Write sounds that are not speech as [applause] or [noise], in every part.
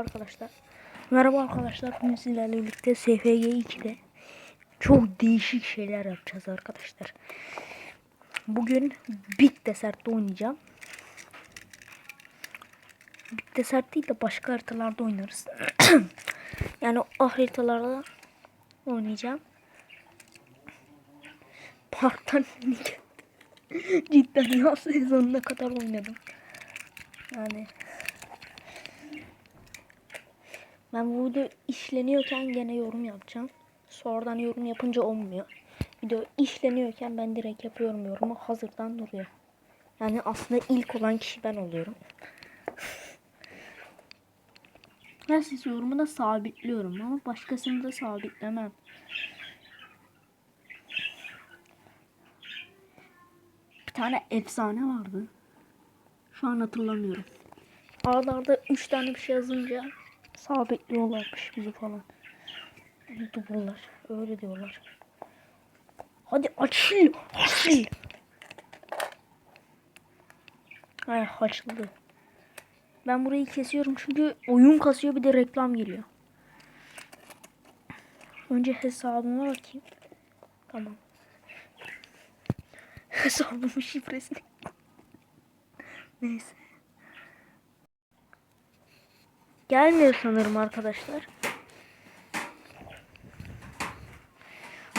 Arkadaşlar. Merhaba arkadaşlar. Bugün sizlerle birlikte SFG 2'de çok değişik şeyler yapacağız arkadaşlar. Bugün Bit Desert'te oynayacağım. Bit Desert değil de başka haritalarda oynarız. [coughs] yani o haritalarda oynayacağım. Parktan [laughs] Cidden yaz sezonuna kadar oynadım. Yani Ben bu video işleniyorken gene yorum yapacağım. Sonradan yorum yapınca olmuyor. Video işleniyorken ben direkt yapıyorum yorumu. Hazırdan duruyor. Yani aslında ilk olan kişi ben oluyorum. [laughs] Ben siz yorumu da sabitliyorum ama başkasını da sabitlemem. Bir tane efsane vardı. Şu an hatırlamıyorum. Arda arda 3 tane bir şey yazınca sabitliyorlarmış bizi falan. Youtuberlar öyle diyorlar. Hadi açıl açıl. Ay açıldı. Ben burayı kesiyorum çünkü oyun kasıyor bir de reklam geliyor. Önce hesabıma bakayım. Tamam. Hesabımın şifresini. [laughs] Neyse. Gelmiyor sanırım arkadaşlar.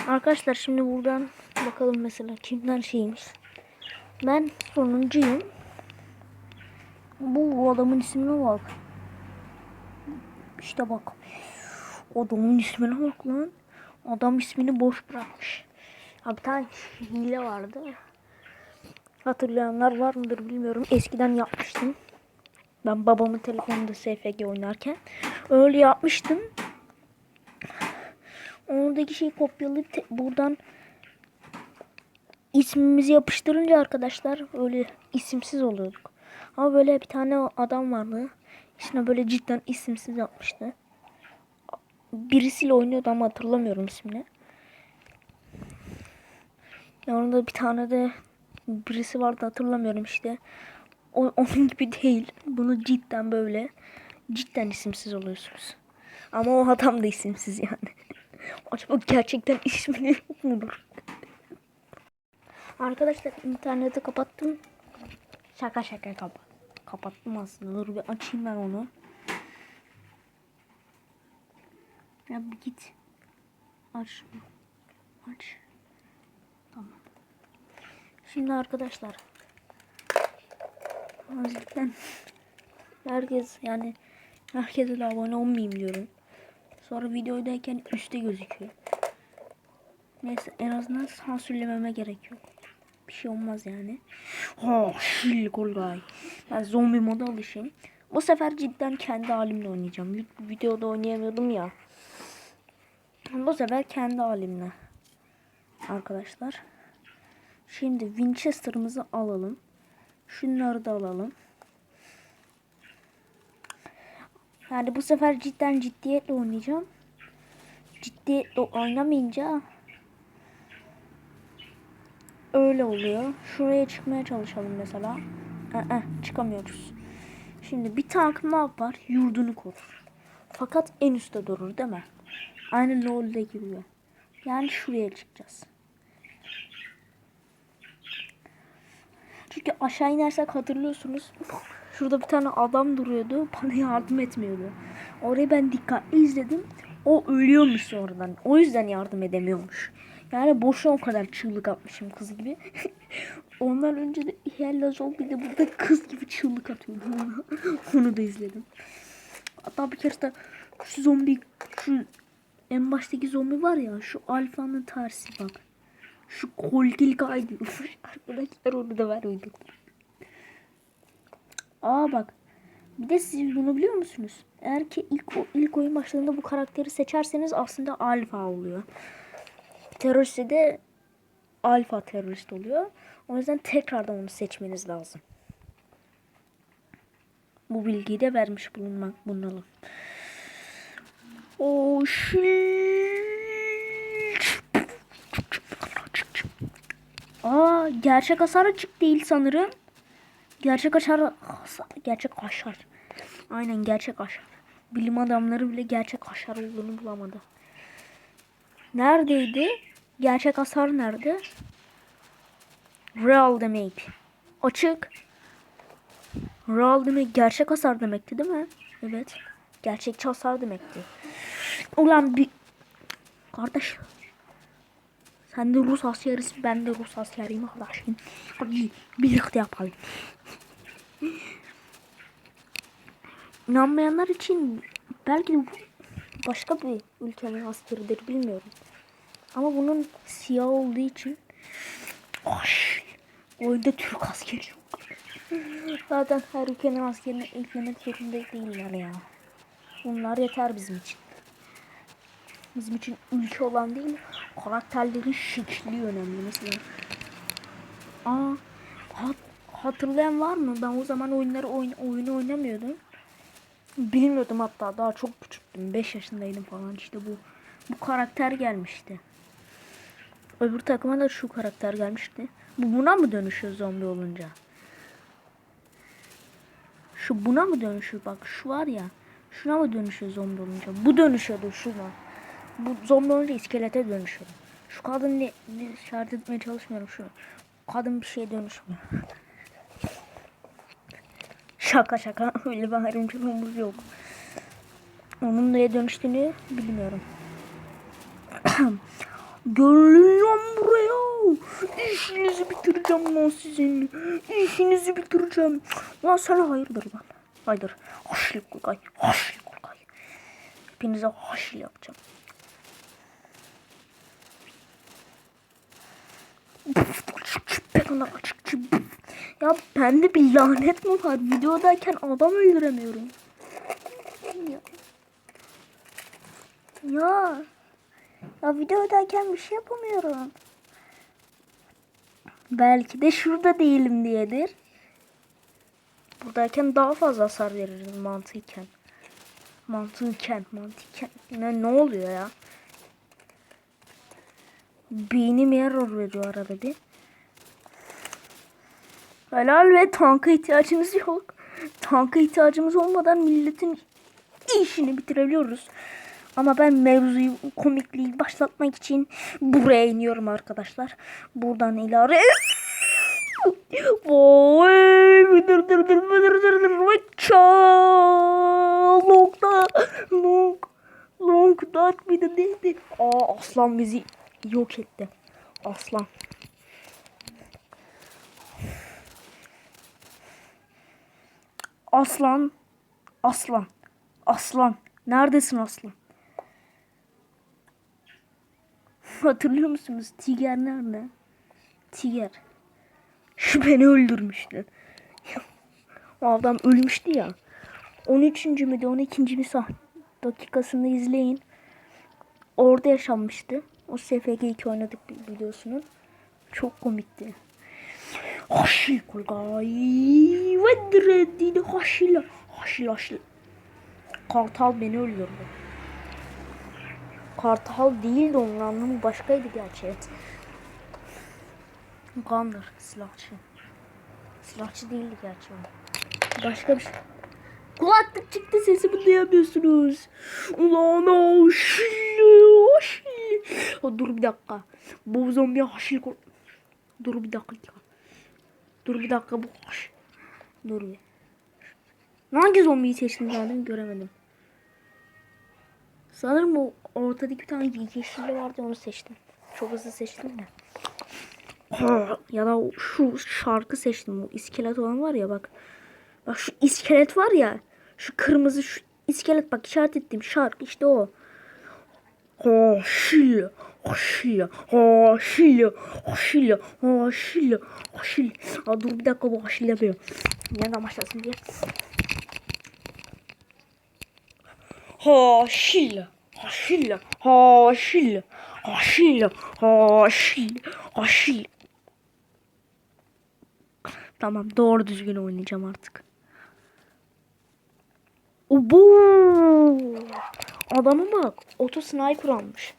Arkadaşlar şimdi buradan bakalım mesela kimden şeymiş. Ben sonuncuyum. Bu, adamın ismine bak. İşte bak. Adamın ismine bak lan. Adam ismini boş bırakmış. Ha, bir tane hile vardı. Hatırlayanlar var mıdır bilmiyorum. Eskiden yapmıştım. Ben babamın telefonunda SFG oynarken öyle yapmıştım. Oradaki şeyi kopyalayıp buradan ismimizi yapıştırınca arkadaşlar öyle isimsiz oluyorduk. Ama böyle bir tane adam vardı. İçine böyle cidden isimsiz yapmıştı. Birisiyle oynuyordu ama hatırlamıyorum ismini. Yanında bir tane de birisi vardı hatırlamıyorum işte. O, onun gibi değil. Bunu cidden böyle cidden isimsiz oluyorsunuz. Ama o adam da isimsiz yani. [laughs] Acaba gerçekten ismini yok mudur? Arkadaşlar interneti kapattım. Şaka şaka kapat. Kapattım aslında. Dur bir açayım ben onu. Ya bir git. Aç. Aç. Tamam. Şimdi arkadaşlar Cidden herkes yani herkese de abone olmayayım diyorum. Sonra videodayken üstte gözüküyor. Neyse en azından sansürlememe gerek yok. Bir şey olmaz yani. Ha, şil Golgay. Ben zombi moda alışayım. Bu sefer cidden kendi halimle oynayacağım. Videoda oynayamıyordum ya. Bu sefer kendi halimle. Arkadaşlar. Şimdi Winchester'ımızı alalım. Şunları da alalım. Yani bu sefer cidden ciddiyetle oynayacağım. Ciddiyetle oynamayınca öyle oluyor. Şuraya çıkmaya çalışalım mesela. Ee, çıkamıyoruz. Şimdi bir tank ne yapar? Yurdunu korur. Fakat en üstte durur değil mi? Aynı LoL'de gibi. Yani şuraya çıkacağız. Çünkü aşağı inersek hatırlıyorsunuz. Şurada bir tane adam duruyordu. Bana yardım etmiyordu. Orayı ben dikkatli izledim. O ölüyormuş sonradan. O yüzden yardım edemiyormuş. Yani boşa o kadar çığlık atmışım kız gibi. [laughs] Ondan önce de Hella Zombie de burada kız gibi çığlık atıyordu ona. [laughs] Onu da izledim. Hatta bir kere de şu zombi şu en baştaki zombi var ya şu alfanın tersi bak. Şu kolgil kaydıymış. [laughs] Arkadaşlar onu da ver uydum. Aa bak. Bir de siz bunu biliyor musunuz? Eğer ki ilk, ilk oyun başlarında bu karakteri seçerseniz aslında alfa oluyor. Teröriste de alfa terörist oluyor. O yüzden tekrardan onu seçmeniz lazım. Bu bilgiyi de vermiş bulunmak bulunalım. Oh shit. Aa gerçek hasar açık değil sanırım. Gerçek hasar gerçek hasar. Aynen gerçek hasar. Bilim adamları bile gerçek hasar olduğunu bulamadı. Neredeydi? Gerçek hasar nerede? Real demek. Açık. Real demek gerçek hasar demekti değil mi? Evet. Gerçekçi hasar demekti. Ulan bir... Kardeş. Sen de Rus askerisin, ben de Rus askeriyim arkadaşım. Hadi birlikte yapalım. İnanmayanlar için belki bu başka bir ülkenin askeridir bilmiyorum. Ama bunun siyah olduğu için Aş, oyunda Türk askeri yok. Zaten her ülkenin askerini eklemek zorunda değiller ya. Bunlar yeter bizim için. Bizim için ülke olan değil, karakterlerin şekli önemli mesela. Aa, hat, hatırlayan var mı? Ben o zaman oyunları oyun, oyunu oynamıyordum. Bilmiyordum hatta daha çok küçüktüm. 5 yaşındaydım falan işte bu bu karakter gelmişti. Öbür takıma da şu karakter gelmişti. Bu buna mı dönüşüyor zombi olunca? Şu buna mı dönüşüyor? Bak şu var ya. Şuna mı dönüşüyor zombi olunca? Bu dönüşüyordu şuna. Bu zombi olunca iskelete dönüşüyor. Şu kadın ne, ne işaret etmeye çalışmıyorum şu. Kadın bir şeye dönüşmüyor. şaka şaka. [laughs] Öyle bir ayrımcılığımız yok. Onun neye dönüştüğünü bilmiyorum. [clears throat] Lan buraya. İşinizi bitireceğim lan sizin. İşinizi bitireceğim. Lan sana hayırdır lan. Hayırdır. Haşil kulkay. Haşil kulkay. Hepinize haşil yapacağım. Ben ona açıkçı. Ya bende bir lanet mi var? Videodayken adam öldüremiyorum. Ya. Ya. Ya videodayken bir şey yapamıyorum. Belki de şurada değilim diyedir. Buradayken daha fazla hasar verirdim mantıken. Mantıken, mantıken. Ne, ne oluyor ya? Beynim error veriyor arada bir. Helal ve tanka ihtiyacımız yok. Tanka ihtiyacımız olmadan milletin işini bitirebiliyoruz. Ama ben mevzuyu, komikliği başlatmak için buraya iniyorum arkadaşlar. Buradan ileri... Vay, dır dır dır dır dır dır Vaça! Long'da, long, long, dark bir de neydi? Aa aslan bizi yok etti. Aslan. Aslan, aslan, aslan. Neredesin aslan? [laughs] Hatırlıyor musunuz? Tiger nerede? Tiger. Şu [laughs] beni öldürmüştü. [laughs] adam ölmüştü ya. 13. mü de 12. mi dakikasını izleyin. Orada yaşanmıştı. O SFG2 oynadık biliyorsunuz. Çok komikti. Haşil kulgay. Vedreddi haşil. Haşil haşil. Kartal beni öldürdü. Kartal değildi onun anlamı başkaydı gerçi. Evet. Gunner silahçı. Silahçı değildi gerçi o. Başka bir şey. Kulaklık çıktı sesimi duyamıyorsunuz. Ulan haşil Ha, dur bir dakika. Bu zombi haşil Dur bir dakika. Dur bir dakika bu haş. Dur bir. Hangi zombiyi seçtim zaten göremedim. Sanırım o ortadaki bir tane yeşilli vardı onu seçtim. Çok hızlı seçtim de. [clears throat] ya da şu şarkı seçtim. O iskelet olan var ya bak. Bak şu iskelet var ya. Şu kırmızı şu iskelet bak işaret ettiğim şarkı işte o. Haşil, haşil, haşil, haşil, haşil, haşil. Aa, dur bir dakika bu haşil yapıyor. Nereden başlasın diye. Haşil, haşil, haşil, haşil, haşil, haşil. Tamam doğru düzgün oynayacağım artık. Obo! Adama bak. Oto sniper almış.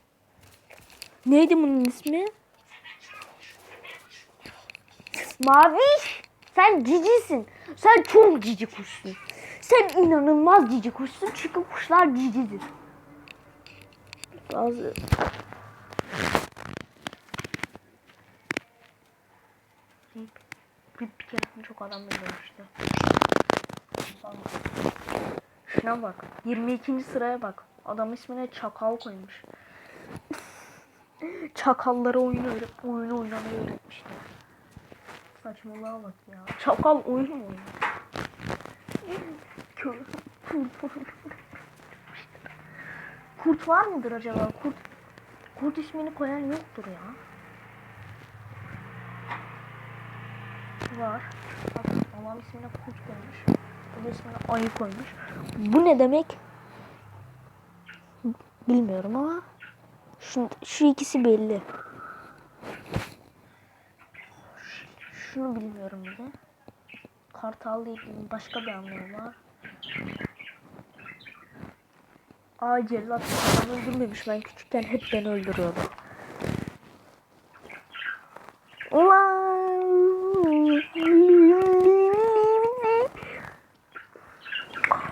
Neydi bunun ismi? Maviş. Sen cicisin. Sen çok cici kuşsun. Sen inanılmaz cici kuşsun çünkü kuşlar cicidir. Bazı bir, bir, keresinde çok adam. Sonra- Şuna bak. 22. sıraya bak. Adam ismine Çakal koymuş. Çakallara oyun öğret oyunu oynamayı öğretmişti. Saçmalığa bak ya. Çakal oyun mu oynuyor? Kurt, var mıdır acaba? Kurt Kurt ismini koyan yoktur ya. Var. Bak babam ismine kurt koymuş. Bu ismine ayı koymuş. Bu ne demek? Bilmiyorum ama şu, şu ikisi belli. Şunu bilmiyorum bir de. Kartal değil başka bir anlamı var. Aa cellat adam öldürmemiş. Ben küçükken hep beni öldürüyordu. Ulan.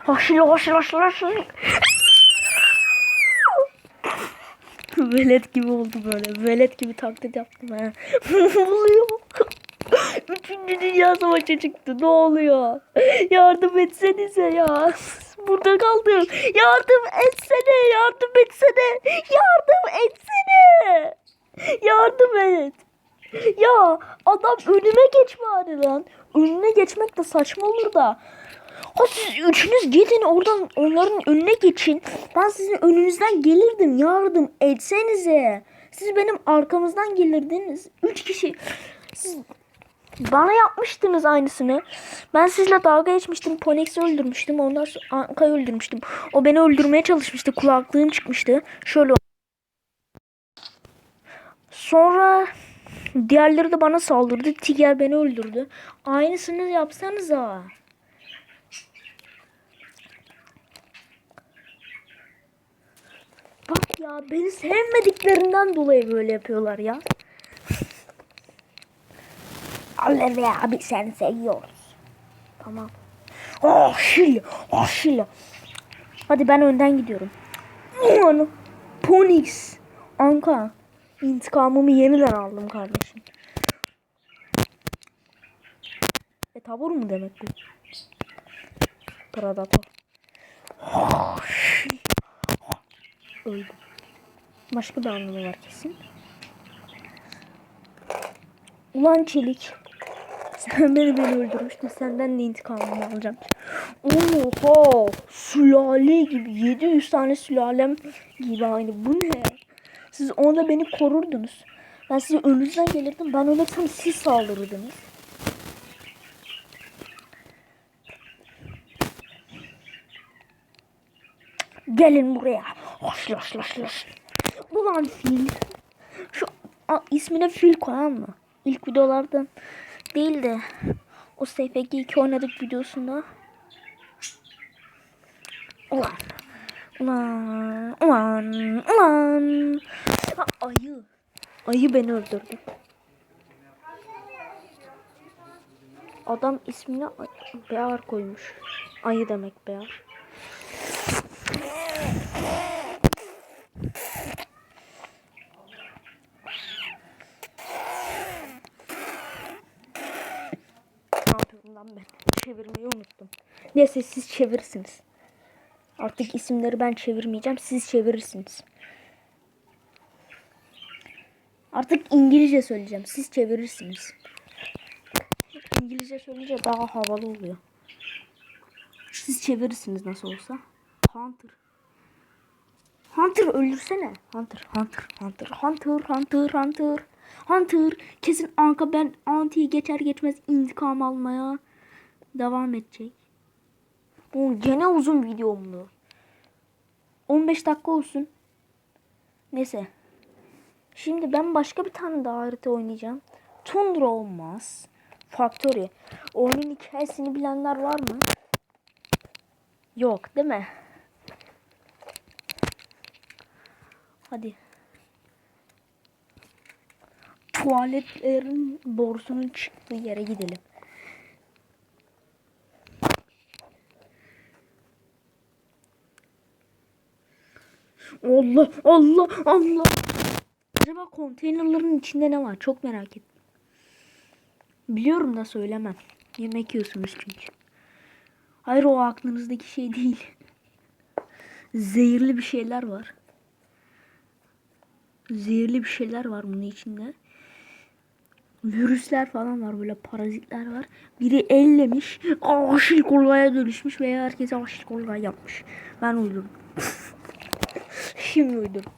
Haşil haşil haşil haşil. Velet gibi oldu böyle. Velet gibi taklit yaptım ha. [laughs] ne oluyor? Üçüncü Dünya Savaşı çıktı. Ne oluyor? Yardım etsenize ya. Burada kaldım. Yardım etsene. Yardım etsene. Yardım etsene. Yardım et. Ya adam önüme geç bari lan. Önüne geçmek de saçma olur da. Ha siz üçünüz gidin oradan onların önüne geçin. Ben sizin önünüzden gelirdim. Yardım etsenize. Siz benim arkamızdan gelirdiniz. Üç kişi. Siz bana yapmıştınız aynısını. Ben sizle dalga geçmiştim. Ponex'i öldürmüştüm. Ondan sonra Anka'yı öldürmüştüm. O beni öldürmeye çalışmıştı. Kulaklığım çıkmıştı. Şöyle Sonra diğerleri de bana saldırdı. Tiger beni öldürdü. Aynısını yapsanıza. Bak ya beni sevmediklerinden dolayı böyle yapıyorlar ya. Alır ya abi seni seviyoruz. Tamam. Oh şil. Oh. Hadi ben önden gidiyorum. Aman. Ponix. Anka. İntikamımı yeniden aldım kardeşim. E tabur mu demek bu? Predator. Öldüm. Başka bir anlamı var kesin. Ulan çelik. [laughs] Sen beni beni öldürmüştün. Senden de intikamımı alacağım. Oha! Sülale gibi. 700 tane sülalem gibi aynı. Bu ne? Siz onda beni korurdunuz. Ben size önünüzden gelirdim. Ben ölürsem siz saldırırdınız. Gelin buraya. Hoş hoş hoş hoş. Ulan fil. Şu a, ismine fil koyan mı? İlk videolardan değil de o SFG 2 oynadık videosunda. Ulan. Ulan. Ulan. Ulan. Ha, ayı. Ayı beni öldürdü. Adam ismine ay- Bear koymuş. Ayı demek Bear. Ne yapıyorum lan ben? Çevirmeyi unuttum. Neyse siz çevirirsiniz. Artık isimleri ben çevirmeyeceğim. Siz çevirirsiniz. Artık İngilizce söyleyeceğim. Siz çevirirsiniz. İngilizce söyleyince daha havalı oluyor. Siz çevirirsiniz nasıl olsa. Hunter. Hunter öldürsene. Hunter, Hunter, Hunter, Hunter, Hunter, Hunter. Hunter kesin Anka ben Anti'yi geçer geçmez intikam almaya devam edecek. Bu gene uzun videomdu. 15 dakika olsun. Neyse. Şimdi ben başka bir tane daha harita oynayacağım. Tundra olmaz. Factory. Oyunun hikayesini bilenler var mı? Yok değil mi? Hadi. Tuvaletlerin borusunun çıktığı yere gidelim. Allah Allah Allah. Acaba konteynerların içinde ne var? Çok merak ettim. Biliyorum da söylemem. Yemek yiyorsunuz çünkü. Hayır o aklınızdaki şey değil. Zehirli bir şeyler var. Zehirli bir şeyler var bunun içinde. Virüsler falan var böyle parazitler var. Biri ellemiş aşil kolgaya dönüşmüş veya herkese aşil kolgay yapmış. Ben uydurdum. [laughs] Şimdi uydurdum.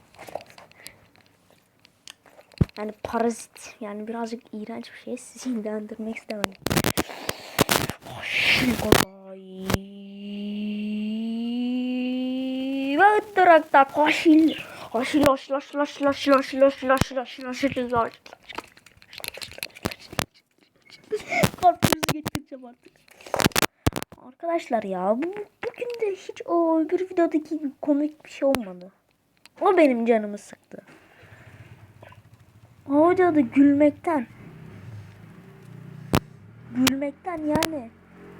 Yani parazit yani birazcık iğrenç bir şey. Sizi indendirmek istemedim. Aşil kolgay. Ve. Aşil aşil aşil aşil aşil aşil aşil aşil aşil aşil aşil Kalp krizi geçireceğim artık. Arkadaşlar ya bu, bugün de hiç o öbür videodaki gibi komik bir şey olmadı. O benim canımı sıktı. O videoda gülmekten gülmekten yani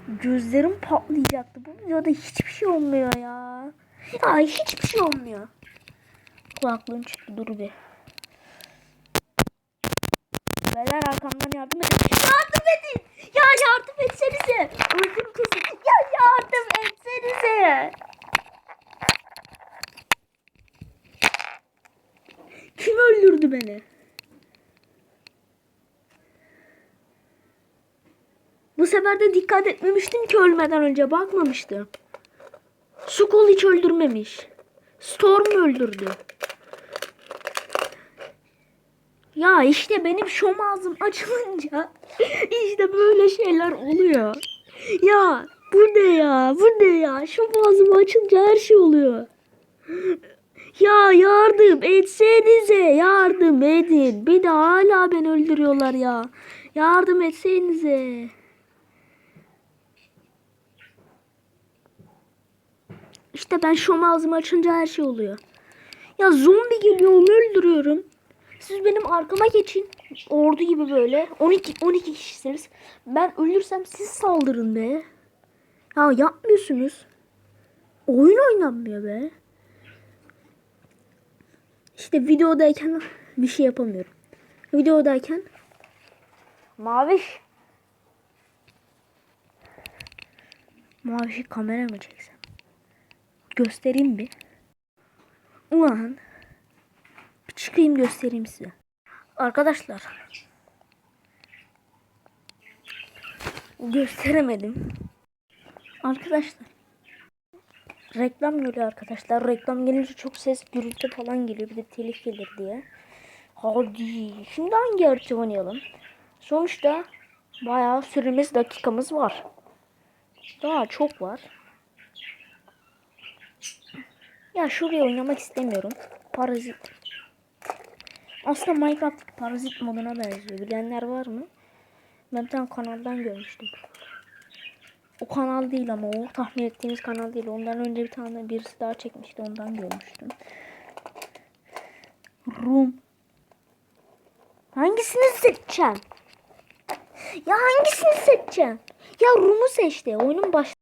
gözlerim patlayacaktı. Bu videoda hiçbir şey olmuyor ya. Ya hiçbir şey olmuyor. Kulaklığım çıktı dur bir. Beyler arkamdan yardım edin. Yardım edin. Ya yardım etsenize. Öldüm kesin. Ya yardım etsenize. Kim öldürdü beni? De dikkat etmemiştim ki ölmeden önce bakmamıştım. Sukol hiç öldürmemiş. Storm öldürdü. Ya işte benim şom ağzım açılınca [laughs] işte böyle şeyler oluyor. Ya bu ne ya bu ne ya şom ağzım açınca her şey oluyor. Ya yardım etsenize yardım edin. Bir de hala beni öldürüyorlar ya. Yardım etsenize. İşte ben şom ağzımı açınca her şey oluyor. Ya zombi geliyor onu öldürüyorum. Siz benim arkama geçin. Ordu gibi böyle. 12 12 kişisiniz. Ben ölürsem siz saldırın be. Ya yapmıyorsunuz. Oyun oynanmıyor be. İşte videodayken bir şey yapamıyorum. Videodayken Maviş Mavişi kamera mı çeksem? Göstereyim bir. Ulan bir çıkayım göstereyim size. Arkadaşlar. Gösteremedim. Arkadaşlar. Reklam geliyor arkadaşlar. Reklam gelince çok ses gürültü falan geliyor. Bir de telif gelir diye. Hadi. Şimdi hangi harita oynayalım? Sonuçta bayağı süremiz dakikamız var. Daha çok var. Ya şuraya oynamak istemiyorum. Parazit. Aslında Minecraft parazit moduna benziyor. Bilenler var mı? Ben bir tane kanaldan görmüştüm. O kanal değil ama o tahmin ettiğiniz kanal değil. Ondan önce bir tane birisi daha çekmişti. Ondan görmüştüm. Rum. Hangisini seçeceğim? Ya hangisini seçeceğim? Ya Rum'u seçti. Oyunun baş